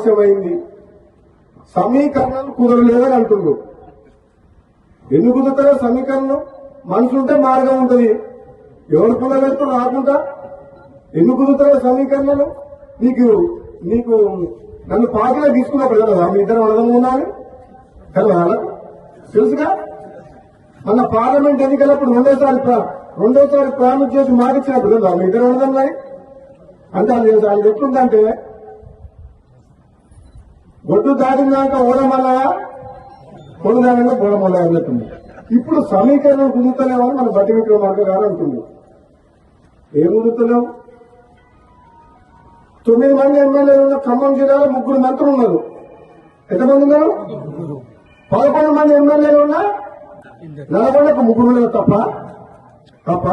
ఆలస్యమైంది. సమీకరణలు కుదరలేదని అంటుండ్రు. ఎందుకు కుదురుతారో సమీకరణం? మనసుంటే మార్గం ఉంటుంది. ఎవరు కుదరలేదు రాకుండా ఎందుకు కుదురుతారో సమీకరణలు? నీకు నీకు నన్ను పార్టీలో తీసుకున్నప్పుడు కదా మీ ఇద్దరు అడగము ఉన్నాను కదా తెలుసుగా? మన పార్లమెంట్ ఎన్నికలప్పుడు రెండోసారి రెండోసారి ప్రామిస్ చేసి మార్చినప్పుడు కదా మీ ఇద్దరు అడగన్నాయి అంటే అది ఎట్లుందంటే ఒడ్డు దాటినాక ఓడమల్ల కొడుదానంగా అని అన్నట్టుంది. ఇప్పుడు సమీకరణం కుదురుతలేమని మన బట్టి విక్రమార్క గారు అంటుంది. ఏం కుదురుతలేవు? తొమ్మిది మంది ఎమ్మెల్యేలు ఉన్న ఖమ్మం జిల్లాలో ముగ్గురు మంత్రులు ఉన్నారు. ఎంతమంది ఉన్నారు? పదకొండు మంది ఎమ్మెల్యేలు ఉన్నా నల్గొండకు ముగ్గురు లేవు తప్ప. తప్ప.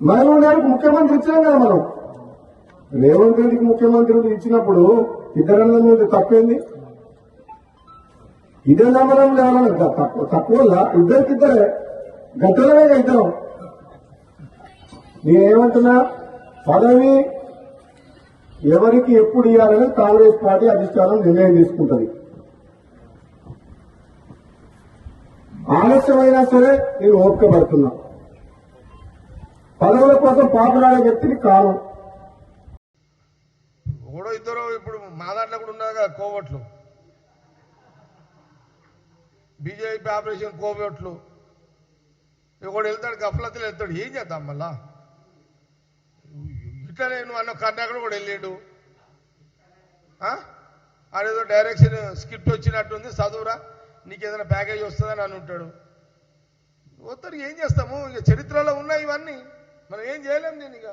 మహబూబ్ గారికి ముఖ్యమంత్రి ఇచ్చినాం కదా మనం. రేవంత్ రెడ్డికి ముఖ్యమంత్రి ఇచ్చినప్పుడు ఇద్దరు మీద తప్పేంది? ఇదే నమ్మడం కావాలి తక్కువ తక్కువ ఇద్దరికిద్దరే గట్టలమే ఇద్దరం నేనేమంటున్నా పదవి ఎవరికి ఎప్పుడు ఇవ్వాలని కాంగ్రెస్ పార్టీ అధిష్టానం నిర్ణయం తీసుకుంటుంది. ఆలస్యమైనా సరే నేను ఓపిక పడుతున్నా పదవుల కోసం పాపులాడే వ్యక్తిని కాను ఒకడో ఇద్దరు ఇప్పుడు మా దాంట్లో కూడా ఉన్నారు కదా కోవట్లు. BJP operation కోవట్లు. ఒకడు వెళ్తాడు గఫలతలు వెళ్తాడు ఏం చేద్దాం మళ్ళా? ఇట్లా నేను అన్న కర్ణాకడ కూడా వెళ్ళాడు. ఆడేదో డైరెక్షన్ స్క్రిప్ట్ వచ్చినట్టుంది చదువురా నీకు ఏదైనా ప్యాకేజ్ వస్తుందని అని ఉంటాడు వస్తారు ఏం చేస్తాము? ఇక చరిత్రలో ఉన్నాయి ఇవన్నీ. మనం ఏం చేయలేము నేను ఇక.